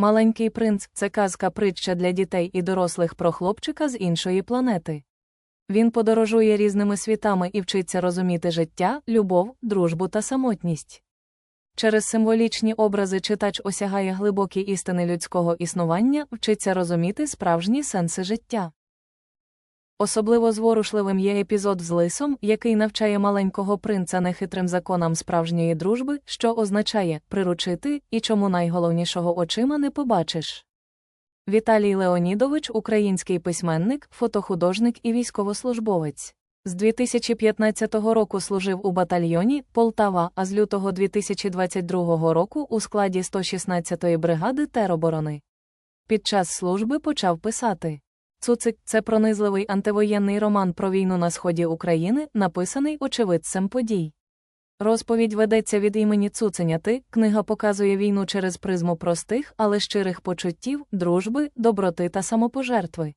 Маленький принц це казка притча для дітей і дорослих про хлопчика з іншої планети. Він подорожує різними світами і вчиться розуміти життя, любов, дружбу та самотність. Через символічні образи читач осягає глибокі істини людського існування, вчиться розуміти справжні сенси життя. Особливо зворушливим є епізод з лисом, який навчає маленького принца нехитрим законам справжньої дружби, що означає приручити і чому найголовнішого очима не побачиш. Віталій Леонідович, український письменник, фотохудожник і військовослужбовець. З 2015 року служив у батальйоні Полтава, а з лютого 2022 року у складі 116-ї бригади тероборони. Під час служби почав писати. Цуцик це пронизливий антивоєнний роман про війну на сході України, написаний очевидцем подій. Розповідь ведеться від імені Цуценяти, книга показує війну через призму простих, але щирих почуттів, дружби, доброти та самопожертви.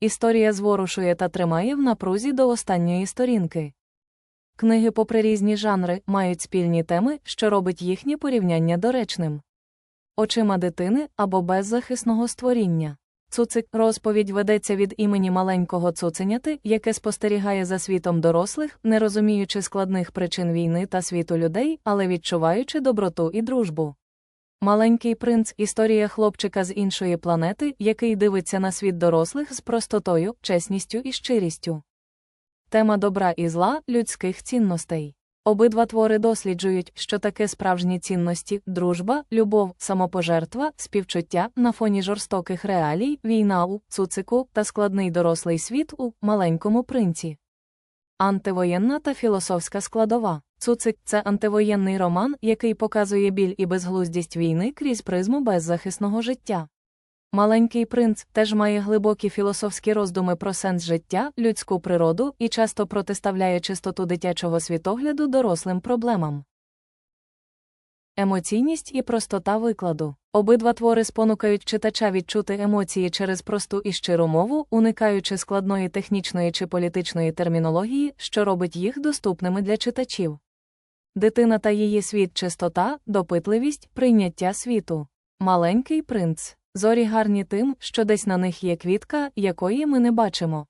Історія зворушує та тримає в напрузі до останньої сторінки. Книги, попри різні жанри, мають спільні теми, що робить їхнє порівняння доречним. Очима дитини або беззахисного створіння. Цуцик розповідь ведеться від імені маленького цуценяти, яке спостерігає за світом дорослих, не розуміючи складних причин війни та світу людей, але відчуваючи доброту і дружбу. Маленький принц історія хлопчика з іншої планети, який дивиться на світ дорослих з простотою, чесністю і щирістю. Тема добра і зла людських цінностей. Обидва твори досліджують, що таке справжні цінності, дружба, любов, самопожертва, співчуття на фоні жорстоких реалій, війна у цуцику та складний дорослий світ у маленькому принці. Антивоєнна та філософська складова. Цуцик це антивоєнний роман, який показує біль і безглуздість війни крізь призму беззахисного життя. Маленький принц теж має глибокі філософські роздуми про сенс життя, людську природу і часто протиставляє чистоту дитячого світогляду дорослим проблемам. Емоційність і простота викладу. Обидва твори спонукають читача відчути емоції через просту і щиру мову, уникаючи складної технічної чи політичної термінології, що робить їх доступними для читачів. Дитина та її світ чистота, допитливість, прийняття світу. Маленький принц. Зорі гарні тим, що десь на них є квітка, якої ми не бачимо.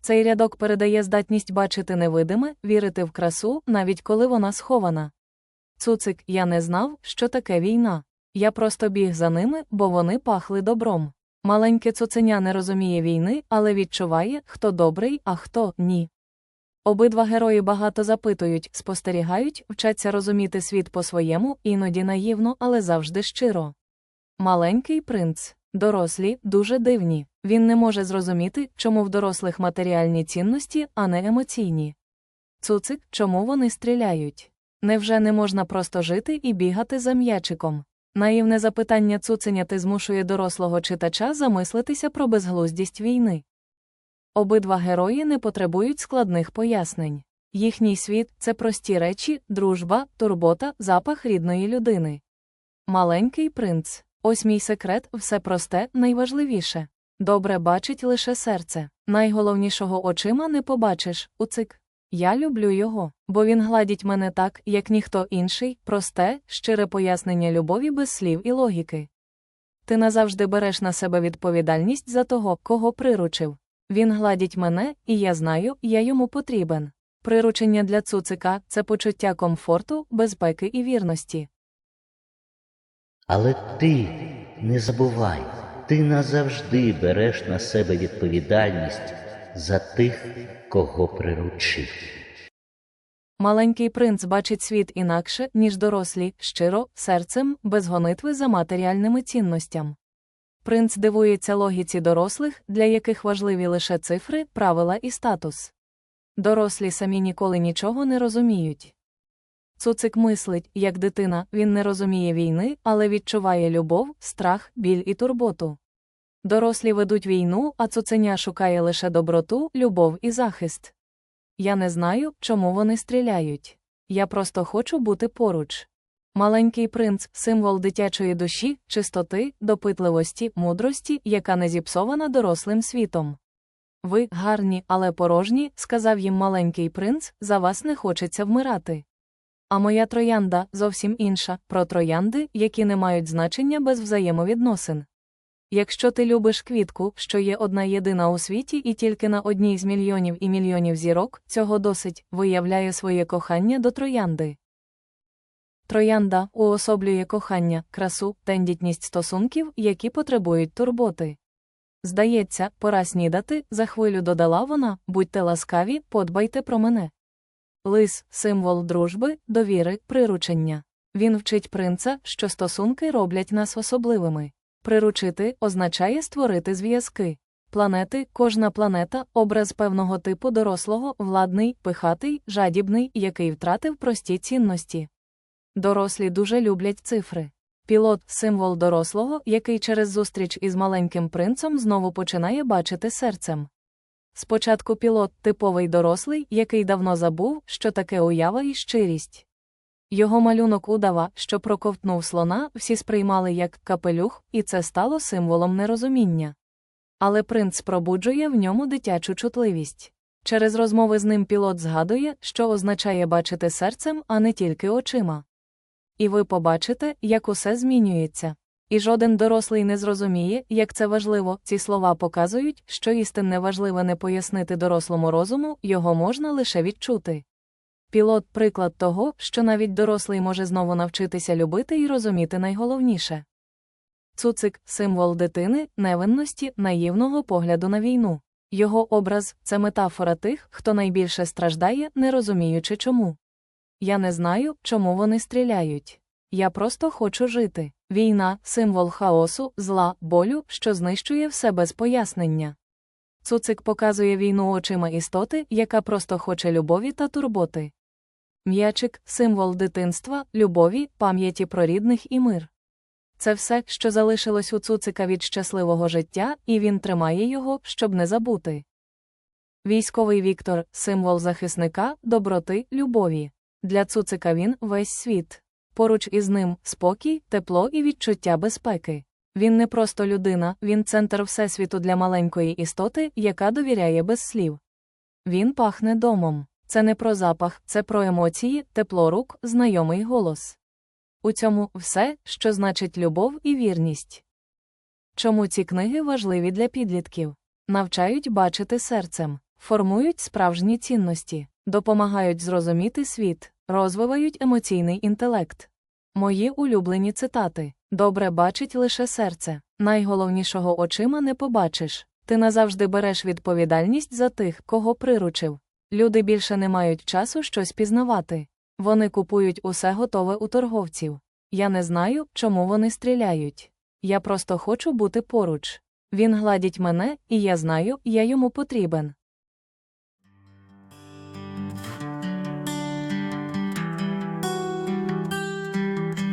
Цей рядок передає здатність бачити невидиме, вірити в красу, навіть коли вона схована. Цуцик, я не знав, що таке війна. Я просто біг за ними, бо вони пахли добром. Маленьке цуценя не розуміє війни, але відчуває, хто добрий, а хто ні. Обидва герої багато запитують, спостерігають, вчаться розуміти світ по-своєму, іноді наївно, але завжди щиро. Маленький принц. Дорослі дуже дивні. Він не може зрозуміти, чому в дорослих матеріальні цінності, а не емоційні. Цуцик, чому вони стріляють? Невже не можна просто жити і бігати за м'ячиком? Наївне запитання цуценяти змушує дорослого читача замислитися про безглуздість війни. Обидва герої не потребують складних пояснень. Їхній світ це прості речі, дружба, турбота, запах рідної людини. Маленький принц. Ось мій секрет, все просте, найважливіше. Добре бачить лише серце. Найголовнішого очима не побачиш, уцик. Я люблю його, бо він гладить мене так, як ніхто інший, просте, щире пояснення любові без слів і логіки. Ти назавжди береш на себе відповідальність за того, кого приручив. Він гладить мене, і я знаю, я йому потрібен. Приручення для цуцика це почуття комфорту, безпеки і вірності. Але ти не забувай, ти назавжди береш на себе відповідальність за тих, кого приручив. Маленький принц бачить світ інакше, ніж дорослі, щиро, серцем, без гонитви за матеріальними цінностям. Принц дивується логіці дорослих, для яких важливі лише цифри, правила і статус. Дорослі самі ніколи нічого не розуміють. Цуцик мислить, як дитина, він не розуміє війни, але відчуває любов, страх, біль і турботу. Дорослі ведуть війну, а цуценя шукає лише доброту, любов і захист. Я не знаю, чому вони стріляють. Я просто хочу бути поруч. Маленький принц символ дитячої душі, чистоти, допитливості, мудрості, яка не зіпсована дорослим світом. Ви гарні, але порожні, сказав їм маленький принц, за вас не хочеться вмирати. А моя троянда зовсім інша, про троянди, які не мають значення без взаємовідносин. Якщо ти любиш квітку, що є одна єдина у світі і тільки на одній з мільйонів і мільйонів зірок, цього досить виявляє своє кохання до троянди. Троянда уособлює кохання, красу, тендітність стосунків, які потребують турботи. Здається, пора снідати, за хвилю додала вона, будьте ласкаві, подбайте про мене. Лис символ дружби, довіри, приручення. Він вчить принца, що стосунки роблять нас особливими. Приручити означає створити зв'язки. Планети, кожна планета образ певного типу дорослого, владний, пихатий, жадібний, який втратив прості цінності. Дорослі дуже люблять цифри. Пілот символ дорослого, який через зустріч із маленьким принцем знову починає бачити серцем. Спочатку пілот типовий дорослий, який давно забув, що таке уява і щирість. Його малюнок удава, що проковтнув слона, всі сприймали як капелюх, і це стало символом нерозуміння. Але принц пробуджує в ньому дитячу чутливість. Через розмови з ним пілот згадує, що означає бачити серцем, а не тільки очима. І ви побачите, як усе змінюється. І жоден дорослий не зрозуміє, як це важливо. Ці слова показують, що істинне важливе не пояснити дорослому розуму, його можна лише відчути. Пілот приклад того, що навіть дорослий може знову навчитися любити і розуміти найголовніше. Цуцик символ дитини, невинності, наївного погляду на війну. Його образ це метафора тих, хто найбільше страждає, не розуміючи чому. Я не знаю, чому вони стріляють. Я просто хочу жити. Війна символ хаосу, зла, болю, що знищує все без пояснення. Цуцик показує війну очима істоти, яка просто хоче любові та турботи. М'ячик символ дитинства, любові, пам'яті про рідних і мир. Це все, що залишилось у цуцика від щасливого життя, і він тримає його, щоб не забути. Військовий Віктор символ захисника, доброти, любові. Для цуцика він весь світ. Поруч із ним спокій, тепло і відчуття безпеки. Він не просто людина, він центр всесвіту для маленької істоти, яка довіряє без слів. Він пахне домом. Це не про запах, це про емоції, тепло рук, знайомий голос. У цьому все, що значить любов і вірність. Чому ці книги важливі для підлітків? Навчають бачити серцем, формують справжні цінності, допомагають зрозуміти світ, розвивають емоційний інтелект. Мої улюблені цитати Добре бачить лише серце, найголовнішого очима не побачиш. Ти назавжди береш відповідальність за тих, кого приручив. Люди більше не мають часу щось пізнавати. Вони купують усе готове у торговців. Я не знаю, чому вони стріляють. Я просто хочу бути поруч. Він гладить мене, і я знаю, я йому потрібен.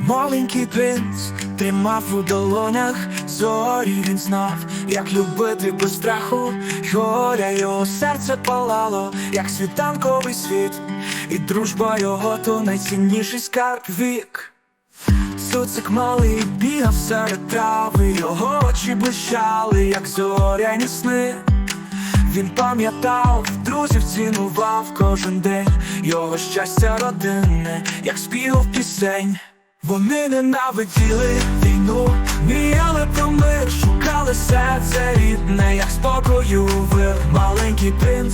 Маленький принц тримав у долонях зорі, він знав, як любити без страху, горя його серце палало, як світанковий світ, і дружба його то найцінніший скарб вік. Цуцик малий бігав серед трави, його очі блищали, як зоряні сни. Він пам'ятав, друзів цінував кожен день, його щастя родинне, як співав пісень. Вони ненавиділи війну, міяли про мир, шукали серце рідне, як спокою вир, маленький принц,